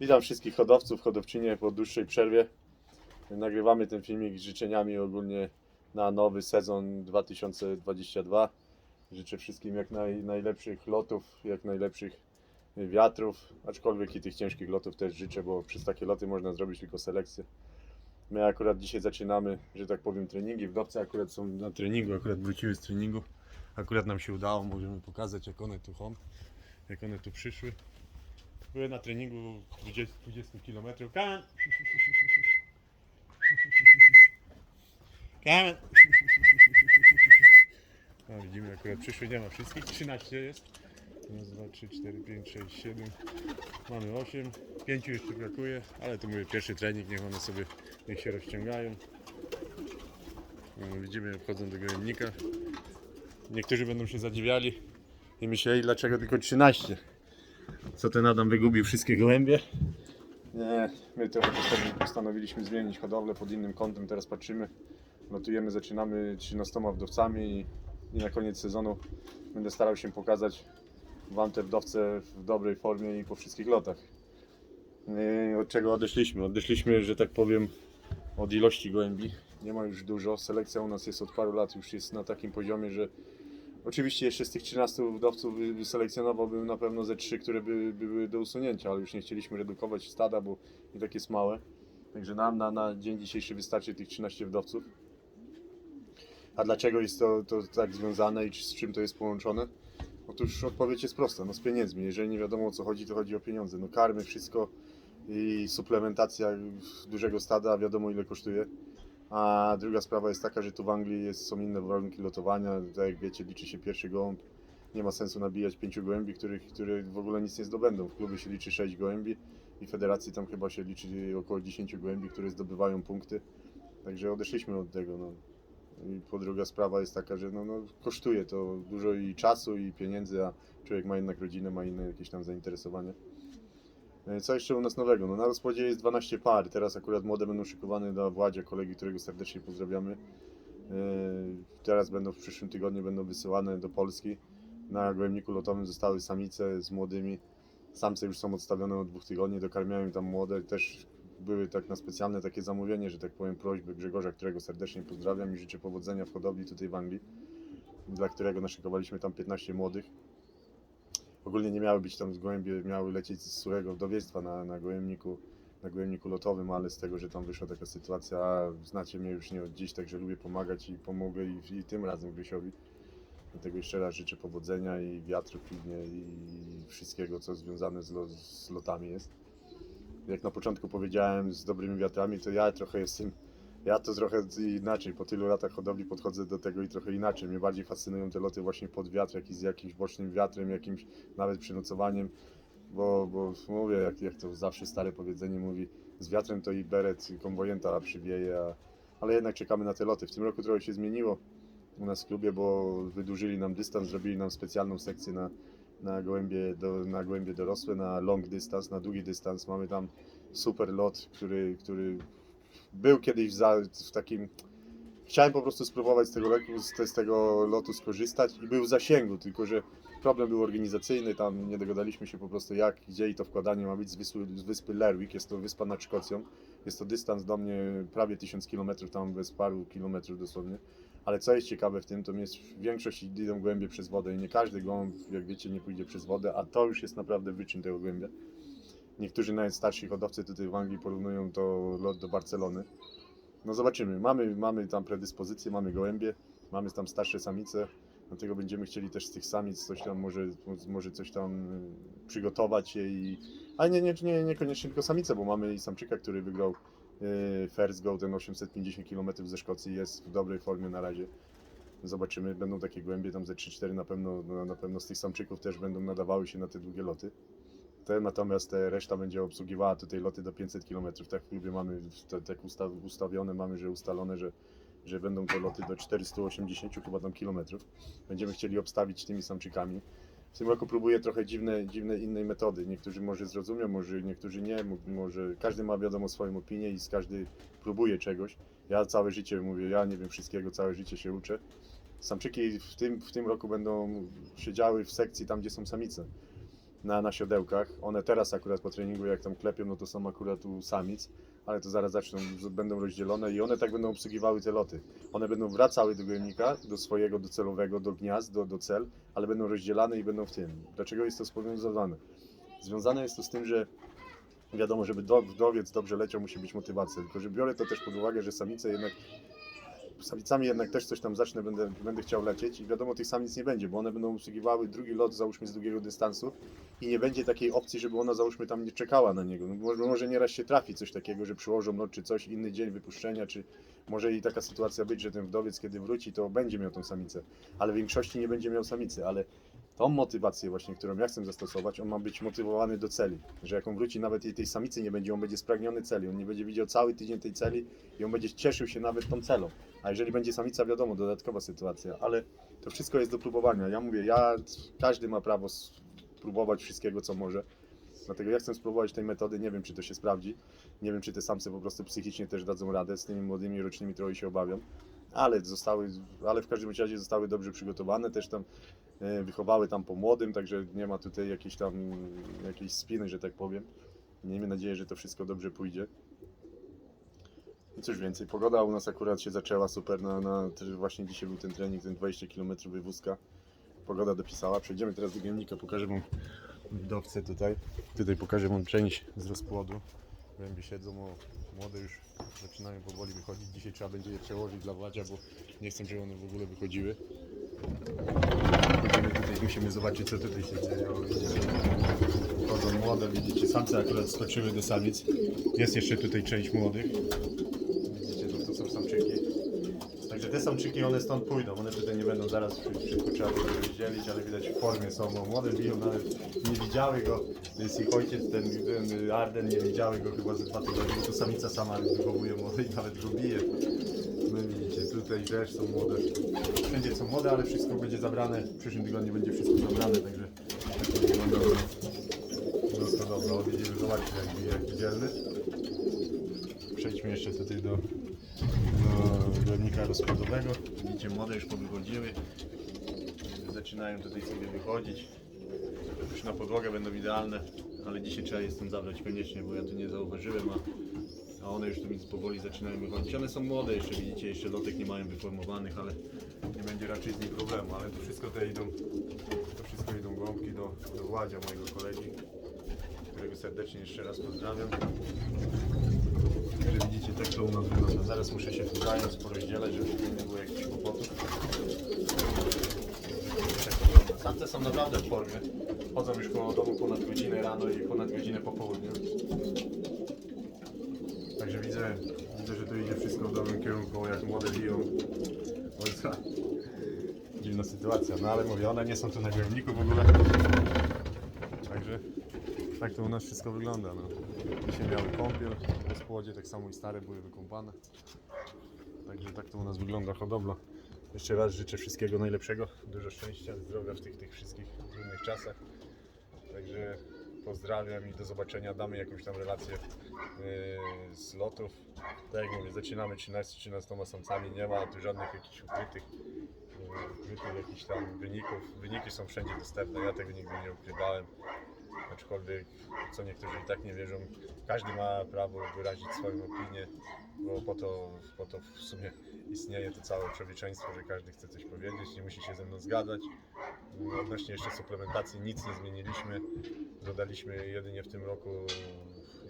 Witam wszystkich hodowców, hodowczynie po dłuższej przerwie. Nagrywamy ten filmik z życzeniami ogólnie na nowy sezon 2022. Życzę wszystkim jak naj, najlepszych lotów, jak najlepszych wiatrów, aczkolwiek i tych ciężkich lotów też życzę, bo przez takie loty można zrobić tylko selekcję. My akurat dzisiaj zaczynamy, że tak powiem, treningi. Wdowcy akurat są na treningu, akurat wróciły z treningu. Akurat nam się udało, możemy pokazać jak one tu są, jak one tu przyszły. Były na treningu 20, 20 km. Kamen! Kamen! No, widzimy, akurat przyszły, nie ma wszystkich. 13 jest. Raz, dwa, trzy, cztery, pięć, sześć, siedem. Mamy 8. Pięciu jeszcze brakuje, ale to mówię pierwszy trening, niech one sobie niech się rozciągają. No, widzimy, wchodzą do gojemnika. Niektórzy będą się zadziwiali i myśleli, dlaczego tylko 13 co ten Adam wygubił wszystkie gołębie. Nie, my trochę postanowiliśmy, zmienić hodowlę pod innym kątem, teraz patrzymy, lotujemy, zaczynamy 13 wdowcami i, i na koniec sezonu będę starał się pokazać Wam te wdowce w dobrej formie i po wszystkich lotach. I od czego odeszliśmy? Odeszliśmy, że tak powiem, od ilości gołębi. Nie ma już dużo, selekcja u nas jest od paru lat, już jest na takim poziomie, że Oczywiście jeszcze z tych 13 wdowców wy- wyselekcjonowałbym na pewno ze 3, które by, by były do usunięcia, ale już nie chcieliśmy redukować stada, bo i tak jest małe. Także nam na, na dzień dzisiejszy wystarczy tych 13 wdowców. A dlaczego jest to, to tak związane i z czym to jest połączone? Otóż odpowiedź jest prosta, no z pieniędzmi. Jeżeli nie wiadomo o co chodzi, to chodzi o pieniądze. No karmy, wszystko i suplementacja dużego stada wiadomo ile kosztuje. A druga sprawa jest taka, że tu w Anglii jest, są inne warunki lotowania. Tak jak wiecie, liczy się pierwszy gołąb. Nie ma sensu nabijać pięciu gołębi, których, które w ogóle nic nie zdobędą. W klubie się liczy 6 gołębi i federacji tam chyba się liczy około 10 gołębi, które zdobywają punkty. Także odeszliśmy od tego. No. I po druga sprawa jest taka, że no, no, kosztuje to dużo i czasu, i pieniędzy, a człowiek ma jednak rodzinę, ma inne jakieś tam zainteresowanie. E, Co jeszcze u nas nowego? No na rozpodzie jest 12 par. Teraz akurat młode będą szykowane do Władzia, kolegi, którego serdecznie pozdrawiamy. E, Teraz będą w przyszłym tygodniu będą wysyłane do Polski. Na gołębniku lotowym zostały samice z młodymi. Samce już są odstawione od dwóch tygodni, dokarmiają tam młode. Też były tak na specjalne takie zamówienie, że tak powiem prośby Grzegorza, którego serdecznie pozdrawiam i życzę powodzenia w hodowli tutaj w Anglii, dla którego naszykowaliśmy tam 15 młodych. Ogólnie nie miały być tam z gołębie, miały lecieć z surego wdowiectwa na, na gołębniku, na gołębniku lotowym, ale z tego, że tam wyszła taka sytuacja, znacie mnie już nie od dziś, także lubię pomagać i pomogę i, i tym razem Grzesiowi. Dlatego jeszcze raz życzę powodzenia i wiatru pilnie i wszystkiego, co związane z, lo, z lotami jest. Jak na początku powiedziałem, z dobrymi wiatrami, to ja trochę jestem, ja to trochę inaczej, po tylu latach hodowli podchodzę do tego i trochę inaczej. Mnie bardziej fascynują te loty właśnie pod wiatr, jak i z jakimś bocznym wiatrem, jakimś nawet przynocowaniem, bo, bo mówię, jak, jak to zawsze stare powiedzenie mówi, z wiatrem to i beret konwojenta przywieje, a, ale jednak czekamy na te loty. W tym roku trochę się zmieniło u nas w klubie, bo wydłużyli nam dystans, zrobili nam specjalną sekcję na, na, gołębie, do, na gołębie dorosłe, na long dystans, na długi dystans. Mamy tam super lot, który, który był kiedyś za, w takim... Chciałem po prostu spróbować z tego, leku, z, z tego lotu skorzystać i był w zasięgu, tylko że problem był organizacyjny, tam nie dogadaliśmy się po prostu jak, gdzie i to wkładanie ma być z wyspy, z wyspy Lerwick, jest to wyspa nad Szkocją, jest to dystans do mnie prawie 1000 km, tam bez paru kilometrów dosłownie. Ale co jest ciekawe w tym, to jest większość idą głębie przez wodę i nie każdy gołąb, jak wiecie, nie pójdzie przez wodę, a to już jest naprawdę wyczyn tego głębia. Niektórzy nawet starsi hodowcy tutaj w Anglii porównują to lot do Barcelony. No zobaczymy, mamy, mamy tam predyspozycje, mamy gołębie, mamy tam starsze samice, dlatego będziemy chcieli też z tych samic coś tam może, może coś tam y, przygotować je i... Ale nie, nie, nie, niekoniecznie tylko samice, bo mamy i samczyka, który wygrał y, First Go, ten 850 km ze Szkocji, jest w dobrej formie na razie. Zobaczymy, będą takie głębie, tam ze 3-4 na pewno, no, na pewno z tych samczyków też będą nadawały się na te długie loty. Te, natomiast te reszta będzie obsługiwała tutaj loty do 500 km. Tak w klubie mamy tak usta, ustawione, mamy, że ustalone, że, że będą to loty do 480 chyba tam kilometrów. Będziemy chcieli obstawić tymi samczykami. W tym roku próbuję trochę dziwne, dziwne innej metody. Niektórzy może zrozumią, może niektórzy nie. Mo- Może każdy ma wiadomo swoją opinię i każdy próbuje czegoś. Ja całe życie mówię, ja nie wiem wszystkiego, całe życie się uczę. Samczyki w tym, w tym roku będą siedziały w sekcji tam, gdzie są samice. Na, na siodełkach. One teraz akurat po treningu, jak tam klepią, no to są akurat u samic, ale to zaraz zaczną, będą rozdzielone i one tak będą obsługiwały te loty. One będą wracały do gojownika, do swojego docelowego, do gniazd, do, do cel, ale będą rozdzielane i będą w tym. Dlaczego jest to powiązane? Związane jest to z tym, że wiadomo, żeby do, wdowiec dobrze leciał, musi być motywacja. Tylko, że biorę to też pod uwagę, że samice jednak samicami jednak też coś tam zacznę, będę, będę chciał lecieć i wiadomo, tych samic nie będzie, bo one będą obsługiwały drugi lot, załóżmy z długiego dystansu i nie będzie takiej opcji, żeby ona, załóżmy, tam nie czekała na niego. No, może, może nieraz się trafi coś takiego, że przyłożą lot czy coś, inny dzień wypuszczenia, czy może i taka sytuacja być, że ten wdowiec, kiedy wróci, to będzie miał tą samicę, ale w większości nie będzie miał samicy, ale tą motywację właśnie, którą ja chcę zastosować, on ma być motywowany do celi, że jak on wróci, nawet i tej samicy nie będzie, on będzie spragniony celi, on nie będzie widział cały tydzień tej celi i on będzie cieszył się nawet tą celą. A jeżeli będzie samica, wiadomo, dodatkowa sytuacja, ale to wszystko jest do próbowania. Ja mówię, ja, każdy ma prawo spróbować wszystkiego, co może. Dlatego ja chcę spróbować tej metody, nie wiem, czy to się sprawdzi. Nie wiem, czy te samce po prostu psychicznie też dadzą radę, z tymi młodymi, rocznymi trochę się obawiam. Ale zostały, ale w każdym razie zostały dobrze przygotowane, też tam e, wychowały tam po młodym, także nie ma tutaj jakiejś tam, jakiejś spiny, że tak powiem. Miejmy nadzieję, że to wszystko dobrze pójdzie. Cóż więcej, pogoda u nas akurat się zaczęła super, na, na, też właśnie dzisiaj był ten trening, ten 20 km wywózka. Pogoda dopisała, przejdziemy teraz do gębnika, pokażę Wam widowcę tutaj. Tutaj pokażę Wam część z rozpłodu. Głębi siedzą, o, młode już zaczynają powoli wychodzić. Dzisiaj trzeba będzie je przełożyć dla Władzia, bo nie chcę, żeby one w ogóle wychodziły. Chodzimy tutaj, musimy zobaczyć co tutaj się dzieje. Chodzą młode, widzicie, samce akurat skoczyły do samic. Jest jeszcze tutaj część młodych. Widzicie, to, to są samczyki. Także te samczyki, one stąd pójdą, one tutaj nie będą zaraz przy- wszystko trzeba będzie rozdzielić, ale widać w formie są, młode biją, nawet nie widziały go, jest ich ojciec, ten, ten Arden, nie widziały go chyba ze dwa tygodnie, to samica sama wychowuje młode i nawet go bije. No widzicie, tutaj też są młode, wszędzie są młode, ale wszystko będzie zabrane, w przyszłym tygodniu będzie wszystko zabrane, także tak to wygląda. Wszystko dobro, widzimy, zobaczcie jak bije, jak dzielny. Przejdźmy jeszcze tutaj do, do głownika rozkładowego. Widzicie, młode już powychodziły. Zaczynają tutaj sobie wychodzić. Już na podłogę będą idealne, ale dzisiaj trzeba je stąd zabrać koniecznie, bo ja tu nie zauważyłem, a, a one już tu mi powoli zaczynają wychodzić. One są młode jeszcze, widzicie, jeszcze lotek nie mają wyformowanych, ale nie będzie raczej z nich problemu, ale to wszystko te idą, to wszystko idą gąbki do, do Władzia, mojego kolegi, którego serdecznie jeszcze raz pozdrawiam. Także widzicie, tak to u nas wygląda. Zaraz muszę się tu zająć, porozdzielać, żeby nie było jakichś kłopotów. Tak to. Samce są naprawdę w formie. Chodzą już koło domu ponad godzinę rano i ponad godzinę po południu. Także widzę, widzę, że tu idzie wszystko w dobrym kierunku, jak młode biją. Ojca. Dziwna sytuacja, no ale mówię, one nie są tu na głębniku w ogóle. Także tak to u nas wszystko wygląda. No. Dzisiaj miały kąpiel w rozpłodzie, tak samo i stare były wykąpane. Także tak to u nas wygląda hodowla. Jeszcze raz życzę wszystkiego najlepszego, dużo szczęścia, zdrowia w tych, tych wszystkich trudnych czasach. Także pozdrawiam i do zobaczenia. Damy jakąś tam relację yy, z lotów. Tak jak mówię, zaczynamy 13, 13 samcami, nie ma tu żadnych jakichś ukrytych, yy, ukrytych jakichś tam wyników. Wyniki są wszędzie dostępne, ja tego nigdy nie ukrywałem aczkolwiek co niektórzy i tak nie wierzą, każdy ma prawo wyrazić swoją opinię, bo po to, po to w sumie istnieje to całe człowieczeństwo, że każdy chce coś powiedzieć, nie musi się ze mną zgadzać. No, Odnośnie jeszcze suplementacji nic nie zmieniliśmy, dodaliśmy jedynie w tym roku,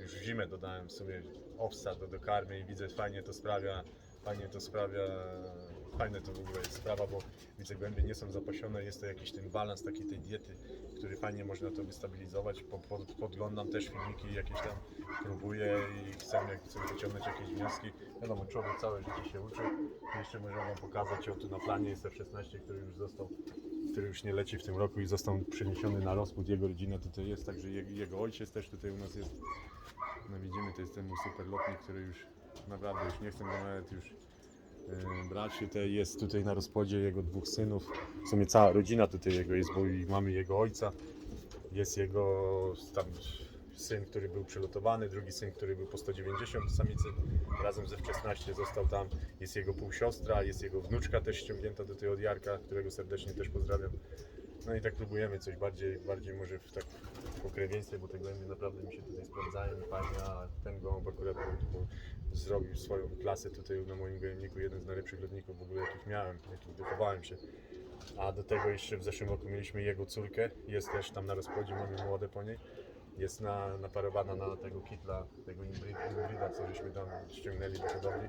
już w zimę dodałem w sumie owsa do, do karmy i widzę fajnie to sprawia, fajnie to sprawia, fajne to w ogóle jest sprawa, bo widzę głębie nie są zapasione, jest to jakiś ten balans takiej tej diety, który fajnie można to wystabilizować. Po, po, podglądam też filmiki jakieś tam, próbuję i chcę, jak chcę wyciągnąć jakieś wnioski. Wiadomo, człowiek całe życie się uczy. Jeszcze może Wam pokazać, o tu na planie jest F-16, który już został, który już nie leci w tym roku i został przeniesiony na rozpód. Jego rodzina tutaj jest, także jego, ojciec też tutaj u nas jest. No widzimy, to jest ten super lotnik, który już naprawdę już nie chcę go nawet już e, brać. Tutaj jest tutaj na rozpodzie jego dwóch synów. W sumie cała rodzina tutaj jego jest, bo i mamy jego ojca. Jest jego tam syn, który był przylotowany, drugi syn, który był po 190 samicy. Razem ze F-16 został tam. Jest jego półsiostra, jest jego wnuczka też ściągnięta do tej od Jarka, którego serdecznie też pozdrawiam. No i tak próbujemy coś bardziej, bardziej może w tak pokrewieństwie, bo te głębie naprawdę mi się tutaj sprawdzają fajnie, a ten gołąb akurat bo zrobił swoją klasę tutaj na moim gołębniku, jeden z najlepszych lotników w ogóle jakich miałem, jakich wychowałem się. A do tego jeszcze w zeszłym roku mieliśmy jego córkę, jest też tam na rozpłodzie, mamy młode po niej. Jest na, naparowana na tego kitla, tego hybryda, co żeśmy tam ściągnęli do hodowli.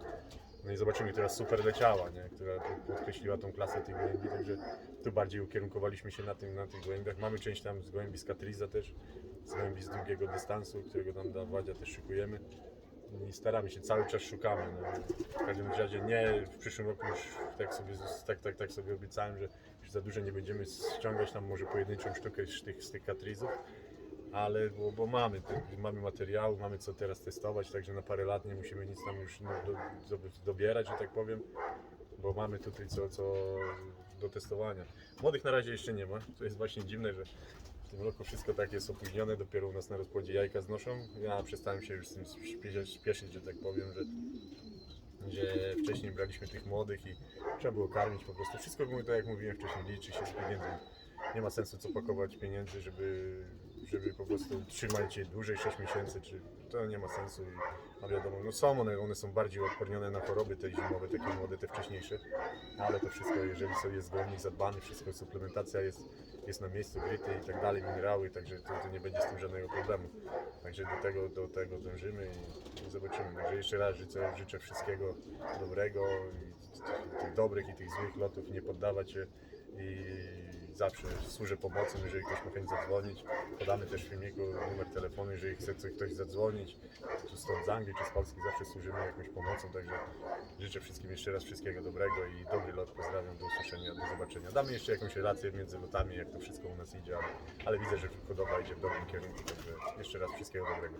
No i zobaczymy, teraz super leciała, nie? która po- podkreśliła tą klasę tych gołębi, także tu bardziej ukierunkowaliśmy się na, tym, na tych gołębiach. Mamy część tam z gołębi z Katriza też, z gołębi z długiego dystansu, którego tam dla Władzia też szykujemy. I staramy się, cały czas szukamy. No. W każdym razie nie, w przyszłym roku już tak sobie, tak, tak, tak sobie obiecałem, że już za dużo nie będziemy ściągać tam może pojedynczą sztukę z tych, z tych Katrizów ale bo, bo mamy, mamy materiału, mamy co teraz testować, także na parę lat nie musimy nic tam już no, do, do, dobierać, że tak powiem, bo mamy tutaj co, co do testowania. Młodych na razie jeszcze nie ma, to jest właśnie dziwne, że tym roku wszystko tak jest opóźnione, dopiero u nas na rozpłodzie jajka znoszą. Ja przestałem się już z tym śpieszyć że tak powiem, że gdzie wcześniej braliśmy tych młodych i trzeba było karmić po prostu. Wszystko, było tak jak mówiłem wcześniej, liczy się z pieniędzmi. Nie ma sensu co pakować pieniędzy, żeby, żeby po prostu trzymać je dłużej, 6 miesięcy, czy to nie ma sensu. A wiadomo, no są one, one są bardziej odpornione na choroby te zimowe, takie młode, te wcześniejsze, ale to wszystko, jeżeli sobie jest gołębnik zadbany, wszystko, suplementacja jest, jest na miejscu, gryty i tak dalej, minerały, także to, to nie będzie z tym żadnego problemu. Także do tego, do tego dążymy i, i zobaczymy. Także jeszcze raz życzę, życzę wszystkiego dobrego, i tych dobrych i tych złych lotów, nie poddawać się i zawsze służę pomocą, jeżeli ktoś ma chęć zadzwonić. Podamy też w filmiku numer telefonu, jeżeli chce ktoś zadzwonić, czy stąd z Anglii, czy z Polski, zawsze służymy jakąś pomocą, także życzę wszystkim jeszcze raz wszystkiego dobrego i dobry lot, pozdrawiam, do usłyszenia, do zobaczenia. Damy jeszcze jakąś relację między lotami, jak to wszystko u nas idzie, ale, ale widzę, że hodowla idzie w dobrym kierunku, także jeszcze raz wszystkiego dobrego.